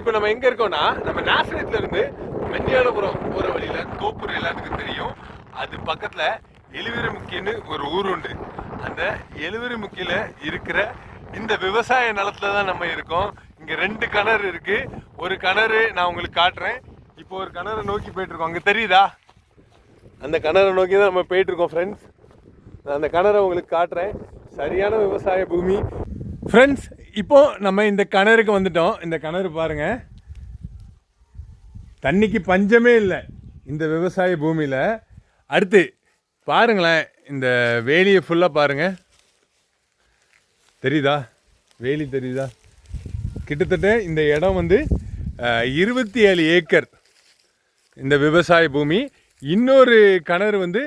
இப்போ நம்ம எங்க இருக்கோம்னா நம்ம நாசரேத்ல இருந்து மெஞ்ஞானபுரம் போற வழியில தோப்பூர் எல்லாத்துக்கும் தெரியும். அது பக்கத்துல எழுவிரமுக்கின்னு ஒரு ஊர் உண்டு. அந்த எழுவிரமுக்கில இருக்கிற இந்த விவசாய நிலத்துல தான் நம்ம இருக்கோம். இங்க ரெண்டு கிணறு இருக்கு. ஒரு கிணறு நான் உங்களுக்கு காட்டுறேன். இப்போ ஒரு கிணறு நோக்கி போயிட்டு இருக்கோம் அங்க தெரியுதா? அந்த கிணறை நோக்கி தான் நம்ம போயிட்டு இருக்கோம் ஃப்ரெண்ட்ஸ் நான் அந்த கிணறை உங்களுக்கு காட்டுறேன். சரியான விவசாய பூமி. ஃப்ரெண்ட்ஸ் இப்போ நம்ம இந்த கிணறுக்கு வந்துட்டோம். இந்த கிணறு பாருங்க. தண்ணிக்கு பஞ்சமே இல்லை. இந்த விவசாய பூமியில். அடுத்து பாருங்களேன் இந்த வேலியை ஃபுல்லாக பாருங்கள் தெரியுதா? வேலி தெரியுதா? கிட்டத்தட்ட இந்த இடம் வந்து இருபத்தி ஏழு ஏக்கர் இந்த விவசாய பூமி. இன்னொரு கிணறு வந்து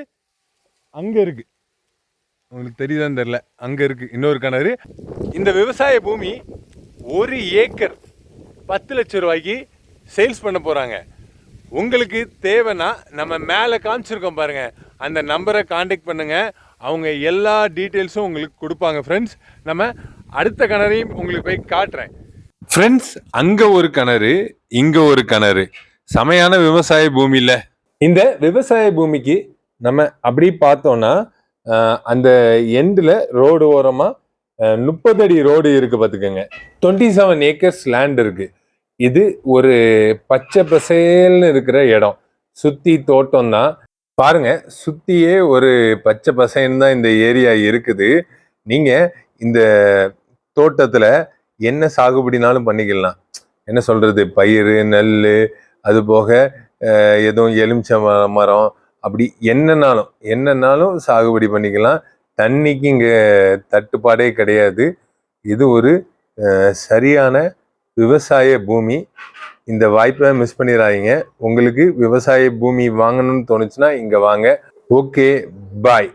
அங்கே இருக்குது உங்களுக்கு தெரியுதான்னு தெரில அங்கே இருக்குது இன்னொரு கிணறு. இந்த விவசாய பூமி ஒரு ஏக்கர் பத்து லட்சம் ரூபாய்க்கு சேல்ஸ் பண்ண போகிறாங்க உங்களுக்கு தேவைன்னா நம்ம மேலே காமிச்சிருக்கோம் பாருங்க. அந்த நம்பரை காண்டாக்ட் பண்ணுங்க. அவங்க எல்லா டீட்டெயில்ஸும் உங்களுக்கு கொடுப்பாங்க ஃப்ரெண்ட்ஸ் நம்ம அடுத்த கிணறையும் உங்களுக்கு போய் காட்டுறேன். ஃப்ரெண்ட்ஸ் அங்கே ஒரு கிணறு இங்கே ஒரு கிணறு. செமையான விவசாய பூமியில் இந்த விவசாய பூமிக்கு நம்ம அப்படி பார்த்தோம்னா அஹ், அந்த எண்டில் ரோடு ஓரமாக முப்பது அடி ரோடு இருக்கு பார்த்துக்கோங்க டுவெண்ட்டி செவன் ஏக்கர்ஸ் லேண்ட் இருக்கு. இது ஒரு பச்சை பசேல்னு இருக்கிற இடம். சுத்தி தோட்டம் தான். பாருங்க சுத்தியே ஒரு பச்சை பசேன்னு தான் இந்த ஏரியா இருக்குது. நீங்க இந்த தோட்டத்துல என்ன சாகுபடினாலும் பண்ணிக்கலாம். என்ன சொல்றது? பயிர் நெல் அது போக எதுவும் எலுமிச்சை மரம் அப்படி என்னன்னாலும் என்னன்னாலும் சாகுபடி பண்ணிக்கலாம். தண்ணிக்கு இங்கே தட்டுப்பாடே கிடையாது. இது ஒரு சரியான விவசாய பூமி. இந்த வாய்ப்பை மிஸ் பண்ணிடாதீங்க உங்களுக்கு விவசாய பூமி வாங்கணும்னு தோணுச்சுன்னா இங்கே வாங்க. Okay bye.